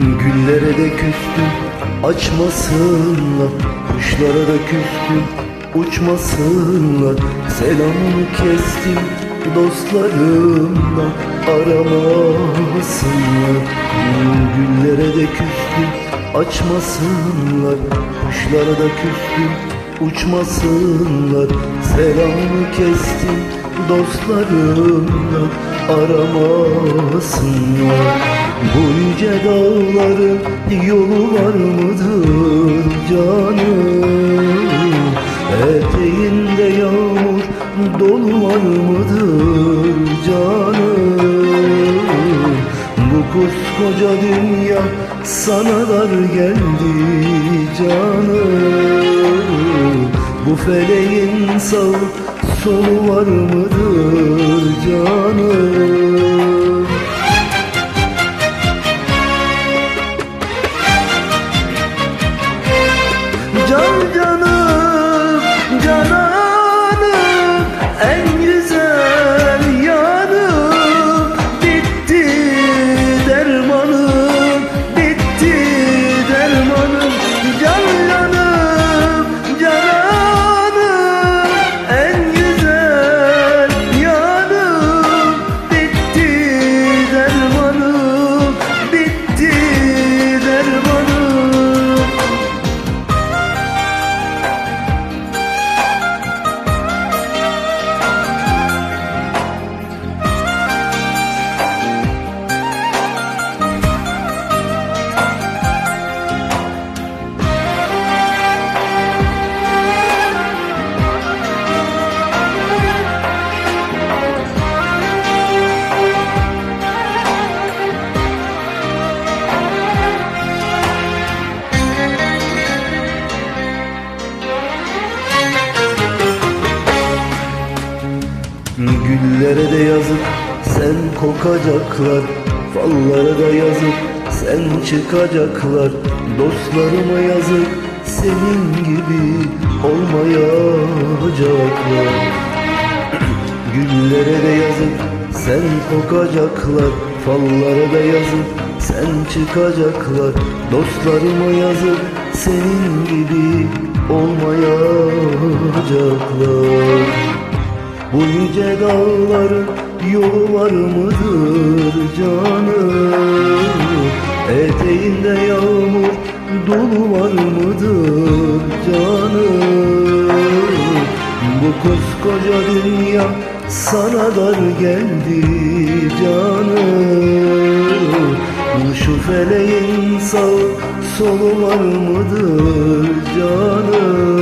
Güllere de küstüm açmasınlar Kuşlara da küstüm uçmasınlar. Selamını kestim dostlarımdan aramasınlar. Güllere de küstüm açmasınlar Kuşlara da küstüm uçmasınlar. Selamını kestim dostlarımdan aramasınlar Bu yüce dağların yolu var mıdır canım? Eteğinde yağmur dolu var mıdır canım? Bu koskoca dünya sana dar geldi canım. Bu feleğin sağ solu var mıdır Güllere de yazık sen kokacaklar. Fallara da yazık sen çıkacaklar. Dostlarıma yazık senin gibi olmayacaklar. Güllere de yazık sen kokacaklar. Fallara da yazık sen çıkacaklar. Dostlarıma yazık senin gibi olmayacaklar bu yüce dağların yolu var mıdır canım? Eteğinde yağmur dolu var mıdır canım? Bu koskoca dünya sana dar geldi canım Şu feleğin sağ solu var mıdır canım?